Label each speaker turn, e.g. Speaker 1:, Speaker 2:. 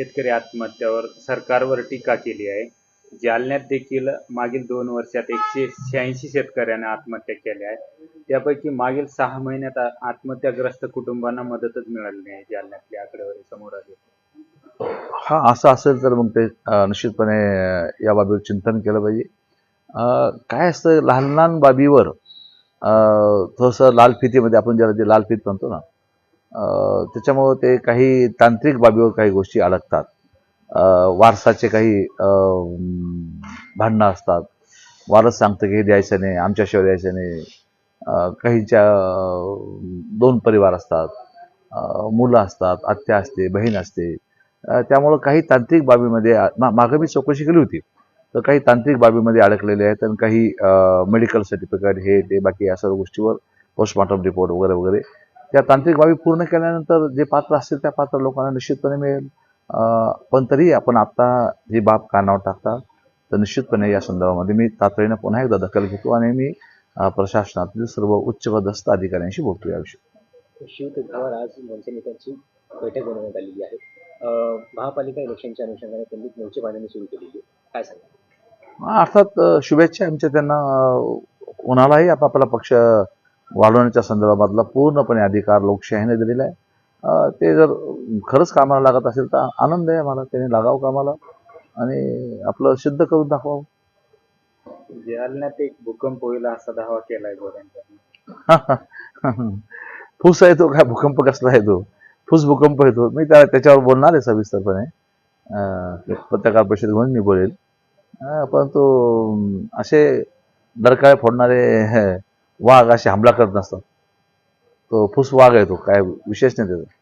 Speaker 1: शेतकरी आत्महत्यावर सरकारवर टीका केली आहे. जालन्यात देखील मागील दोन वर्षात एकशे शहाऐंशी शेतकऱ्यांना आत्महत्या केल्या आहेत. त्यापैकी मागील सहा महिन्यात आत्महत्याग्रस्त कुटुंबांना मदतच मिळाली नाही जालन्यातली आकडेवारी समोर आली.
Speaker 2: हा असं असेल तर मग ते निश्चितपणे या बाबीवर चिंतन केलं पाहिजे. अं, काय असतं लहान लहान बाबीवर अं, थोडंसं लाल फितीमध्ये आपण ज्याला जे लाल फित म्हणतो ना त्याच्यामुळं ते काही तांत्रिक बाबीवर काही गोष्टी अडकतात. वारसाचे काही भांडणं असतात. वारस सांगतं की हे द्यायचं नाही आमच्याशिवाय द्यायचं नाही. काहींच्या दोन परिवार असतात. मुलं असतात आत्या असते बहीण असते. त्यामुळं काही तांत्रिक बाबीमध्ये मा- मागं मी चौकशी केली होती. तर काही तांत्रिक बाबीमध्ये अडकलेले आहेत आणि काही मेडिकल सर्टिफिकेट हे ते बाकी या सर्व गोष्टीवर पोस्टमॉर्टम रिपोर्ट वगैरे वगैरे त्या तांत्रिक बाबी पूर्ण केल्यानंतर जे पात्र असतील त्या पात्र लोकांना निश्चितपणे मिळेल. पण तरी आपण आत्ता जी बाब कानावर टाकता तर निश्चितपणे या संदर्भामध्ये मी तातडीनं पुन्हा एकदा दखल घेतो आणि मी प्रशासनातील सर्व उच्चपदस्थ अधिकाऱ्यांशी बोलतो याविषयी.
Speaker 3: शिवतीर्थावर आज मनसे नेत्यांची बैठक बोलवण्यात आलेली आहे. महापालिका इलेक्शनच्या अनुषंगाने त्यांनी मोर्चे बांधणी सुरू केलेली आहे. काय सांगा
Speaker 2: अर्थात शुभेच्छा आमच्या त्यांना. कोणालाही आपापला पक्ष वाढवण्याच्या संदर्भातला पूर्णपणे अधिकार लोकशाहीने दिलेला आहे. ते जर खरंच कामाला लागत असेल तर आनंद आहे मला त्याने लागावं कामाला आणि आपलं सिद्ध करून दाखवावं.
Speaker 1: जालन्यात एक भूकंप होईल असा दावा केलाय गोऱ्यांचा
Speaker 2: फुस आहे तो काय? भूकंप कसला आहे तो? फुस भूकंप आहे तो. मी त्या त्याच्यावर बोलणार आहे सविस्तरपणे. पत्रकार परिषद घेऊन मी बोलेल. परंतु असे डरकाळे फोडणारे हे, वाघ असे हमला करत नसतात. तो फुस वाघ आहे तो काय विशेष नाही त्याचा.